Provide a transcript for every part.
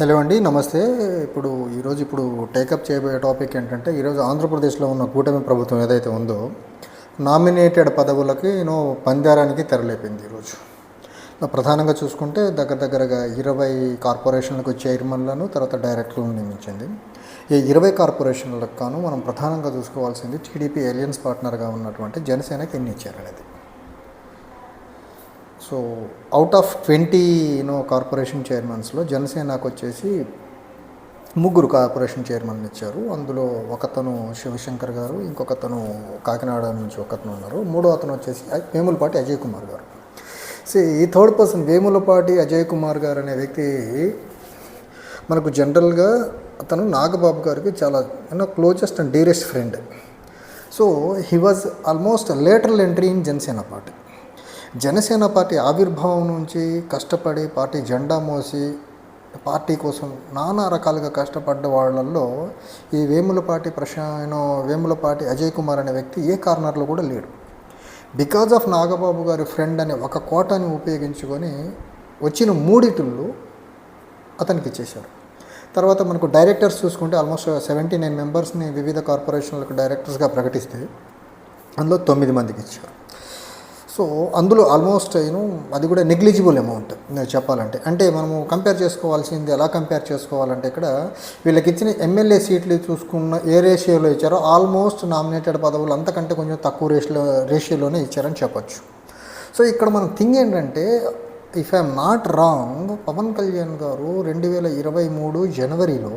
Hello అండి నమస్తే. ఇప్పుడు ఈరోజు ఇప్పుడు టేకప్ చేయబోయే టాపిక్ ఏంటంటే ఈరోజు ఆంధ్రప్రదేశ్లో ఉన్న కూటమి ప్రభుత్వం ఏదైతే ఉందో నామినేటెడ్ పదవులకి నేను పందారానికి తెరలేపింది ఈరోజు ప్రధానంగా చూసుకుంటే దగ్గర దగ్గరగా ఇరవై కార్పొరేషన్లకు చైర్మన్లను తర్వాత డైరెక్టర్లను నియమించింది. ఈ ఇరవై కార్పొరేషన్లకు కాను మనం ప్రధానంగా చూసుకోవాల్సింది టీడీపీ ఎలియన్స్ పార్ట్నర్గా ఉన్నటువంటి జనసేనకి ఎన్ని ఇచ్చారనేది so out of twenty you know corporation చైర్మన్స్లో జనసేనకు వచ్చేసి ముగ్గురు కార్పొరేషన్ చైర్మన్లు ఇచ్చారు. అందులో ఒకతను శివశంకర్ గారు ఇంకొకతను కాకినాడ నుంచి ఒకతను ఉన్నారు. మూడో అతను వచ్చేసి వేములపాటి అజయ్ కుమార్ గారు. సో ఈ థర్డ్ పర్సన్ వేములపాటి అజయ్ కుమార్ గారు అనే వ్యక్తి మనకు జనరల్గా అతను నాగబాబు గారికి చాలా you know closest and dearest friend so he was almost lateral entry in Janasena party Janasena party ఆవిర్భావం నుంచి కష్టపడి పార్టీ జెండా మోసి పార్టీ కోసం నానా రకాలుగా కష్టపడ్డ వాళ్ళల్లో ఈ వేములపాటి ప్రశాయన వేములపాటి అజయ్ కుమార్ అనే వ్యక్తి ఏ కార్నర్లో కూడా లేడు. బికాజ్ ఆఫ్ నాగబాబు గారి ఫ్రెండ్ అనే ఒక కోటాని ఉపయోగించుకొని వచ్చిన మూడిటిళ్ళు అతనికి ఇచ్చేశారు. తర్వాత మనకు డైరెక్టర్స్ చూసుకుంటే ఆల్మోస్ట్ సెవెంటీ నైన్ మెంబర్స్ని వివిధ కార్పొరేషన్లకు డైరెక్టర్స్గా ప్రకటిస్తే అందులో తొమ్మిది మందికి ఇచ్చారు. సో అందులో ఆల్మోస్ట్ యూనో అది కూడా నెగ్లిజిబుల్ అమౌంట్ చెప్పాలంటే. అంటే మనము కంపేర్ చేసుకోవాల్సింది ఎలా కంపేర్ చేసుకోవాలంటే ఇక్కడ వీళ్ళకి ఇచ్చిన ఎమ్మెల్యే సీట్లు చూసుకున్న ఏ రేషియోలో ఇచ్చారో ఆల్మోస్ట్ నామినేటెడ్ పదవులు అంతకంటే కొంచెం తక్కువ రేషియో రేషియోలోనే ఇచ్చారని చెప్పొచ్చు. సో ఇక్కడ మనం థింగ్ ఏంటంటే if I'm not wrong Pavan Kalyan గారు రెండు వేల ఇరవై మూడు జనవరిలో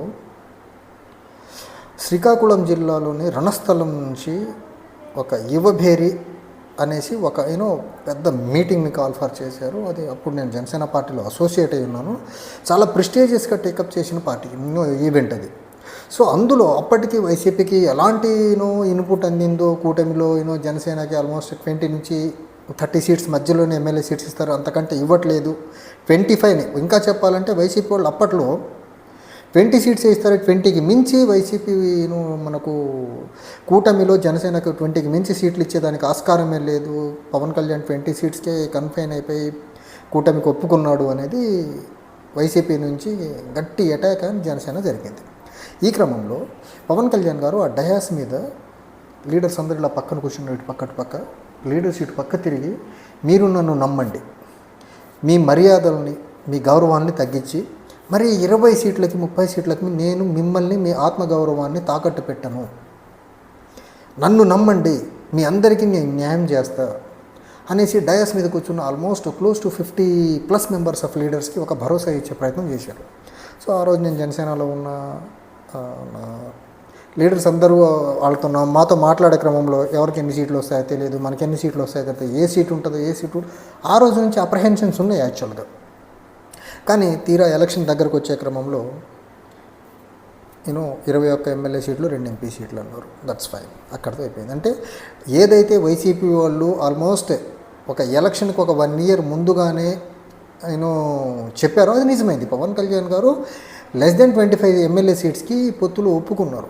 శ్రీకాకుళం జిల్లాలోని రణస్థలం నుంచి ఒక యువభేరి అనేసి ఒక యూనో పెద్ద మీటింగ్ని కాల్ఫర్ చేశారు. అది అప్పుడు నేను జనసేన పార్టీలో అసోసియేట్ అయి ఉన్నాను. చాలా ప్రిస్టేజియస్గా టేకప్ చేసిన పార్టీ ఎన్నో ఈవెంట్ అది. సో అందులో అప్పటికి వైసీపీకి ఎలాంటి యూనో ఇన్పుట్ అందిందో కూటమిలో యూనో జనసేనకి ఆల్మోస్ట్ ట్వంటీ నుంచి థర్టీ సీట్స్ మధ్యలోనే ఎమ్మెల్యే సీట్స్ ఇస్తారు. అంతకంటే ఇవ్వట్లేదు. ట్వంటీ ఫైవ్ని ఇంకా చెప్పాలంటే వైసీపీ వాళ్ళు అప్పట్లో ట్వంటీ సీట్స్ ఇస్తారు ట్వంటీకి మించి వైసీపీను మనకు కూటమిలో జనసేనకు ట్వంటీకి మించి సీట్లు ఇచ్చేదానికి ఆస్కారమే లేదు. పవన్ కళ్యాణ్ ట్వంటీ సీట్స్కే కన్ఫైన్ అయిపోయి కూటమికి ఒప్పుకున్నాడు అనేది వైసీపీ నుంచి గట్టి అటాక్ అని జనసేన జరిగింది. ఈ క్రమంలో పవన్ కళ్యాణ్ గారు ఆ డయాస్ మీద లీడర్స్ అందరు ఇలా పక్కన కూర్చున్న ఇటు పక్క పక్క. లీడర్స్ ఇటు పక్క తిరిగి మీరు నన్ను నమ్మండి. మీ మర్యాదల్ని మీ గౌరవాన్ని తగ్గించి మరి ఇరవై సీట్లకి ముప్పై సీట్లకి నేను మిమ్మల్ని మీ ఆత్మగౌరవాన్ని తాకట్టు పెట్టను నన్ను నమ్మండి మీ అందరికీ నేను న్యాయం చేస్తా అనేసి డయాస్ మీద కూర్చున్న almost close to fifty plus members of లీడర్స్కి ఒక భరోసా ఇచ్చే ప్రయత్నం చేశారు. సో ఆ రోజు నేను జనసేనలో ఉన్న లీడర్స్ అందరూ వాళ్ళతో మాతో మాట్లాడే క్రమంలో ఎవరికి ఎన్ని సీట్లు వస్తాయో తెలియదు మనకి ఎన్ని సీట్లు వస్తాయో తెలియదు ఏ సీట్ ఉంటుందో ఏ సీటు ఆ రోజు నుంచి అప్రహెన్షన్స్ ఉన్నాయి యాక్చువల్గా. కానీ తీరా ఎలక్షన్ దగ్గరకు వచ్చే క్రమంలో నేను ఇరవై ఒక్క ఎమ్మెల్యే సీట్లు రెండు ఎంపీ సీట్లు అన్నారు. దట్స్ ఫైన్ అక్కడితో అయిపోయింది. అంటే ఏదైతే వైసీపీ వాళ్ళు ఆల్మోస్ట్ ఒక ఎలక్షన్కి ఒక వన్ ఇయర్ ముందుగానే నేను చెప్పారో అది నిజమైంది. పవన్ కళ్యాణ్ గారు less than twenty five MLA సీట్స్కి పొత్తులు ఒప్పుకున్నారు.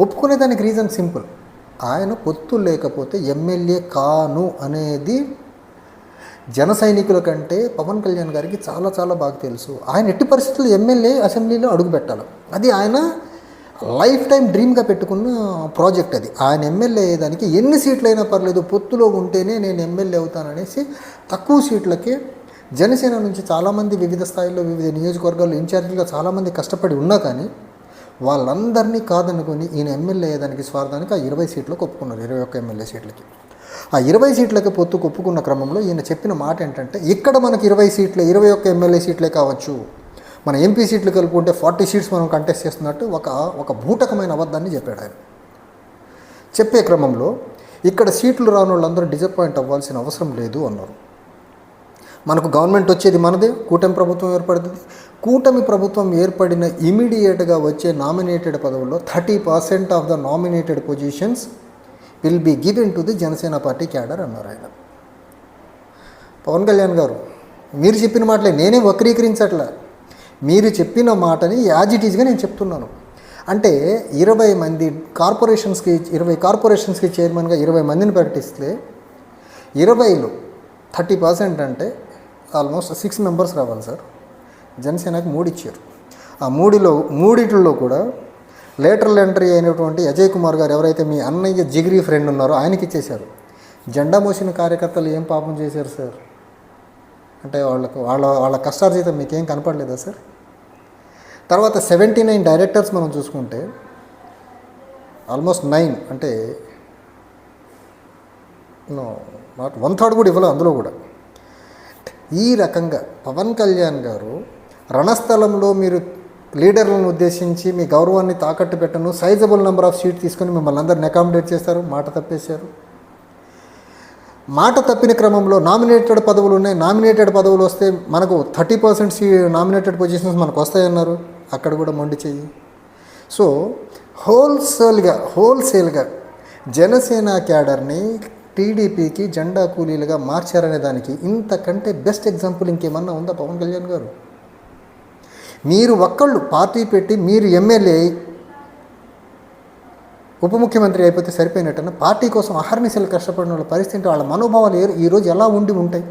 ఒప్పుకునే దానికి రీజన్ సింపుల్ ఆయన పొత్తు లేకపోతే ఎమ్మెల్యే కాను అనేది జన సైనికుల కంటే పవన్ కళ్యాణ్ గారికి చాలా చాలా బాగా తెలుసు. ఆయన ఎట్టి పరిస్థితుల్లో ఎమ్మెల్యే అసెంబ్లీలో అడుగు పెట్టాలి. అది ఆయన లైఫ్ టైం డ్రీమ్గా పెట్టుకున్న ప్రాజెక్ట్ అది. ఆయన ఎమ్మెల్యే అయ్యేదానికి ఎన్ని సీట్లు అయినా పర్లేదు పొత్తులో ఉంటేనే నేను ఎమ్మెల్యే అవుతాననేసి తక్కువ సీట్లకి జనసేన నుంచి చాలామంది వివిధ స్థాయిల్లో వివిధ నియోజకవర్గాల్లో ఇన్ఛార్జీలుగా చాలామంది కష్టపడి ఉన్నా కానీ వాళ్ళందరినీ కాదనుకుని ఈయన ఎమ్మెల్యే అయ్యేదానికి స్వార్థానికి ఆ ఇరవై సీట్లకు ఒప్పుకున్నారు ఇరవై ఒక్క ఎమ్మెల్యే సీట్లకి. ఆ ఇరవై సీట్లకి పొత్తు ఒప్పుకున్న క్రమంలో ఈయన చెప్పిన మాట ఏంటంటే ఇక్కడ మనకి ఇరవై సీట్లే ఇరవై ఒక్క ఎమ్మెల్యే సీట్లే కావచ్చు. మన ఎంపీ సీట్లు కలుపుకుంటే ఫార్టీ సీట్స్ మనం కంటెస్ట్ చేస్తున్నట్టు ఒక ఒక బూటకమైన అబద్ధాన్ని చెప్పాడు ఆయన. చెప్పే క్రమంలో ఇక్కడ సీట్లు రాని వాళ్ళందరూ డిసప్పాయింట్ అవ్వాల్సిన అవసరం లేదు అన్నారు. మనకు గవర్నమెంట్ వచ్చేది మనదే కూటమి ప్రభుత్వం ఏర్పడుతుంది. కూటమి ప్రభుత్వం ఏర్పడిన ఇమీడియట్గా వచ్చే నామినేటెడ్ పదవుల్లో thirty percent of the nominated positions will be given to the Janasena party cadre అన్నారు ఆయన. పవన్ కళ్యాణ్ గారు మీరు చెప్పిన మాటలే నేనే వక్రీకరించట్లే? మీరు చెప్పిన మాటని యాజ్ ఇట్ ఈజ్గా నేను చెప్తున్నాను. అంటే ఇరవై మంది కార్పొరేషన్స్కి ఇరవై కార్పొరేషన్స్కి చైర్మన్గా ఇరవై మందిని ప్రకటిస్తే ఇరవైలో థర్టీ పర్సెంట్ అంటే ఆల్మోస్ట్ సిక్స్ మెంబర్స్ రావాలి సార్. జనసేనకి మూడు ఇచ్చారు. ఆ మూడిలో మూడిట్లో కూడా లేటరల్ ఎంట్రీ అయినటువంటి అజయ్ కుమార్ గారు ఎవరైతే మీ అన్నయ్య జిగిరి ఫ్రెండ్ ఉన్నారో ఆయనకి ఇచ్చేశారు. జెండా మోసిన కార్యకర్తలు ఏం పాపం చేశారు సార్? అంటే వాళ్ళకు వాళ్ళ వాళ్ళ కష్టార్జితం మీకేం కనపడలేదా సార్? తర్వాత సెవెంటీ నైన్ డైరెక్టర్స్ మనం చూసుకుంటే ఆల్మోస్ట్ నైన్ అంటే నాట్ వన్ థర్డ్ కూడా ఇవ్వలేదు అందులో కూడా. ఈ రకంగా పవన్ కళ్యాణ్ గారు రణస్థలంలో మీరు లీడర్లను ఉద్దేశించి మీ గౌరవాన్ని తాకట్టు పెట్టను సైజబుల్ నెంబర్ ఆఫ్ సీట్ తీసుకొని మిమ్మల్ని అందరిని అకామిడేట్ చేస్తారు. మాట తప్పేశారు. మాట తప్పిన క్రమంలో నామినేటెడ్ పదవులు ఉన్నాయి. నామినేటెడ్ పదవులు వస్తే మనకు థర్టీ పర్సెంట్ సీ నామినేటెడ్ పొజిషన్స్ మనకు వస్తాయన్నారు. అక్కడ కూడా మొండి చెయ్యి. సో హోల్సేల్గా హోల్సేల్గా జనసేన క్యాడర్ని టీడీపీకి జెండా కూలీలుగా మార్చారనే దానికి ఇంతకంటే బెస్ట్ ఎగ్జాంపుల్ ఇంకేమన్నా ఉందా? పవన్ కళ్యాణ్ గారు? మీరు ఒక్కళ్ళు పార్టీ పెట్టి మీరు ఎమ్మెల్యే ఉప ముఖ్యమంత్రి అయిపోతే సరిపోయినట్టన్న పార్టీ కోసం అహర్నిశలు కష్టపడిన వాళ్ళ పరిస్థితి వాళ్ళ మనోభావాలు ఈరోజు ఎలా ఉండి ఉంటాయి?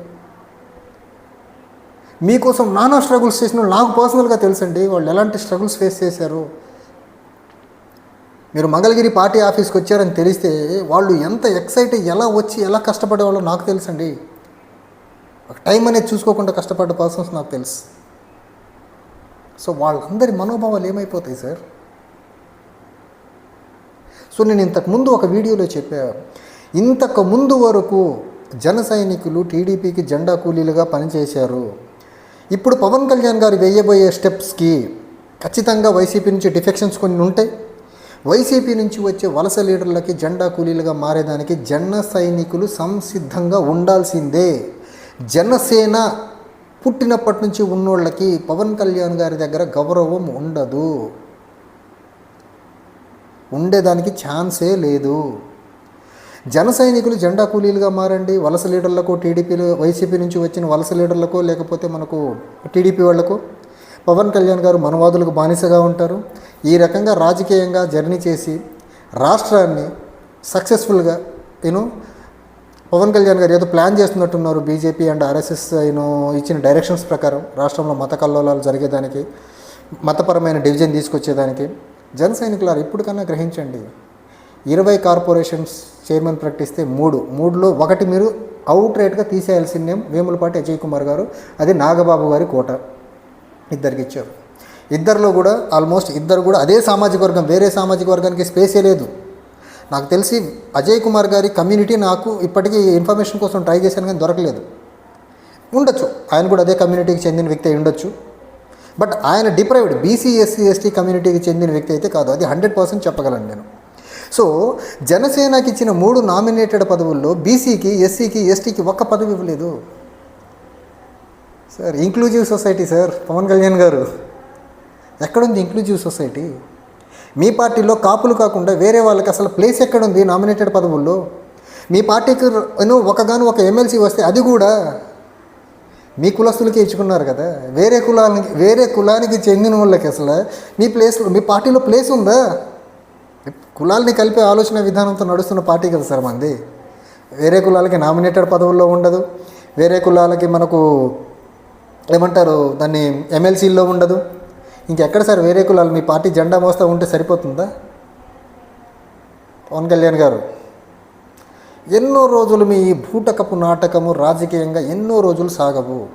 మీకోసం నానా స్ట్రగుల్స్ చేసిన వాళ్ళు నాకు పర్సనల్గా తెలుసండి వాళ్ళు ఎలాంటి స్ట్రగుల్స్ ఫేస్ చేశారు? మీరు మంగళగిరి పార్టీ ఆఫీస్కి వచ్చారని తెలిస్తే వాళ్ళు ఎంత ఎక్సైట్ ఎలా వచ్చి ఎలా కష్టపడేవాళ్ళో నాకు తెలుసండి. ఒక టైం అనేది చూసుకోకుండా కష్టపడ్డ పర్సన్స్ నాకు తెలుసు. సో వాళ్ళందరి మనోభావాలు ఏమైపోతాయి సార్ సో నేను ఇంతకు ముందు ఒక వీడియోలో చెప్పా ఇంతకు ముందు వరకు జన సైనికులు టీడీపీకి జెండా కూలీలుగా పనిచేశారు. ఇప్పుడు పవన్ కళ్యాణ్ గారు వేయబోయే స్టెప్స్కి ఖచ్చితంగా వైసీపీ నుంచి డిఫెక్షన్స్ కొన్ని ఉంటాయి. వైసీపీ నుంచి వచ్చే వలస లీడర్లకి జెండా కూలీలుగా మారేదానికి జన సైనికులు సంసిద్ధంగా ఉండాల్సిందే. జనసేన పుట్టినప్పటి నుంచి ఉన్నోళ్ళకి పవన్ కళ్యాణ్ గారి దగ్గర గౌరవం ఉండదు. ఉండేదానికి ఛాన్సే లేదు. జన సైనికులు జెండా కూలీలుగా మారండి. వలస లీడర్లకు టీడీపీలో వైసీపీ నుంచి వచ్చిన వలస లీడర్లకు లేకపోతే మనకు టీడీపీ వాళ్ళకు పవన్ కళ్యాణ్ గారు మనవాదులకు బానిసగా ఉంటారు. ఈ రకంగా రాజకీయంగా జర్నీ చేసి రాష్ట్రాన్ని సక్సెస్ఫుల్గా యూనో పవన్ కళ్యాణ్ గారు ఏదో plan చేస్తున్నట్టున్నారు BJP and RSS you know ఇచ్చిన డైరెక్షన్స్ ప్రకారం రాష్ట్రంలో మత కల్లోలాలు జరిగేదానికి మతపరమైన డివిజన్ తీసుకొచ్చేదానికి. జన సైనికులారు ఇప్పటికన్నా గ్రహించండి. ఇరవై కార్పొరేషన్స్ చైర్మన్ ప్రకటిస్తే మూడు. మూడులో ఒకటి మీరు అవుట్ రేట్గా తీసేయాల్సిందే వేములపాటి అజయ్ కుమార్ గారు అది నాగబాబు గారి కోట ఇద్దరికి ఇచ్చారు. ఇద్దరిలో కూడా ఆల్మోస్ట్ ఇద్దరు కూడా అదే సామాజిక వర్గం వేరే సామాజిక వర్గానికి స్పేసే లేదు. నాకు తెలిసి అజయ్ కుమార్ గారి కమ్యూనిటీ నాకు ఇప్పటికీ ఇన్ఫర్మేషన్ కోసం ట్రై చేశాను కానీ దొరకలేదు. ఉండొచ్చు. ఆయన కూడా అదే కమ్యూనిటీకి చెందిన వ్యక్తి అయి ఉండొచ్చు. బట్ ఆయన డిప్రైవ్డ్ బీసీ ఎస్సీ ఎస్టీ కమ్యూనిటీకి చెందిన వ్యక్తి అయితే కాదు. అది హండ్రెడ్ పర్సెంట్ చెప్పగలను నేను. సో జనసేనకి ఇచ్చిన మూడు నామినేటెడ్ పదవుల్లో బీసీకి ఎస్సీకి ఎస్టీకి ఒక్క పదవి ఇవ్వలేదు. Sir inclusive society sir Pavan Kalyan గారు. ఎక్కడుంది ఇంక్లూజివ్ సొసైటీ? మీ పార్టీలో కాపులు కాకుండా వేరే వాళ్ళకి అసలు ప్లేస్ ఎక్కడుంది? నామినేటెడ్ పదవుల్లో. మీ పార్టీకి ఒకగాను ఒక ఎమ్మెల్సీ వస్తే అది కూడా మీ కులస్తులకే ఇచ్చుకున్నారు కదా. వేరే కులానికి వేరే కులానికి చెందిన వాళ్ళకి అసలు మీ ప్లేస్లో మీ పార్టీలో ప్లేస్ ఉందా? కులాల్ని కలిపే ఆలోచన విధానంతో నడుస్తున్న పార్టీ కదా సార్ మంది. వేరే కులాలకి నామినేటెడ్ పదవుల్లో ఉండదు. వేరే కులాలకి మనకు ఏమంటారు? దాన్ని ఎమ్మెల్సీల్లో ఉండదు. ఇంకెక్కడ సార్ వేరే కులాలు? మీ పార్టీ జెండా మోస్తా ఉంటే సరిపోతుందా? పవన్ కళ్యాణ్ గారు ఎన్నో రోజులు మీ ఈ భూటకపు నాటకము రాజకీయంగా ఎన్నో రోజులు సాగవు.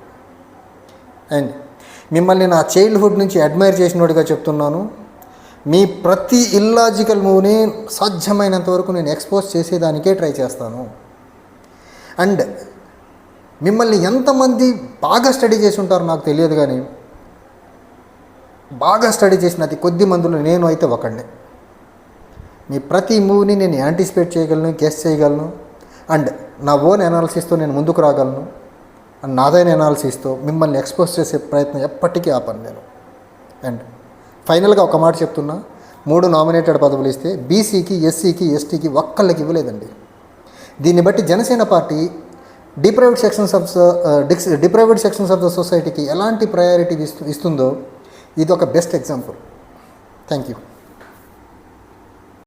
అండ్ మిమ్మల్ని నా చైల్డ్హుడ్ నుంచి అడ్మైర్ చేసినోడిగా చెప్తున్నాను. మీ ప్రతి ఇల్లాజికల్ మూవ్ని సాధ్యమైనంత వరకు నేను ఎక్స్పోజ్ చేసేదానికే ట్రై చేస్తాను. అండ్ మిమ్మల్ని ఎంతమంది బాగా స్టడీ చేసి ఉంటారో నాకు తెలియదు కానీ బాగా స్టడీ చేసిన అతి కొద్ది మందిలో నేను అయితే ఒకడిని. మీ ప్రతి మూవ్ని నేను యాంటిసిపేట్ చేయగలను గెస్ చేయగలను. అండ్ నా ఓన్ అనాలిసిస్తో నేను ముందుకు రాగలను. అండ్ నాదైన అనాలిసిస్తో మిమ్మల్ని ఎక్స్పోజ్ చేసే ప్రయత్నం ఎప్పటికీ ఆపను నేను. అండ్ ఫైనల్గా ఒక మాట చెప్తున్నా. మూడు నామినేటెడ్ పదవులు ఇస్తే బీసీకి ఎస్సీకి ఎస్టీకి ఒక్కళ్ళకి ఇవ్వలేదండి. దీన్ని బట్టి Janasena party deprived sections of deprived sections of the సొసైటీకి ఎలాంటి ప్రయారిటీ ఇస్తు ఇస్తుందో ఇది ఒక బెస్ట్ ఎగ్జాంపుల్. Thank you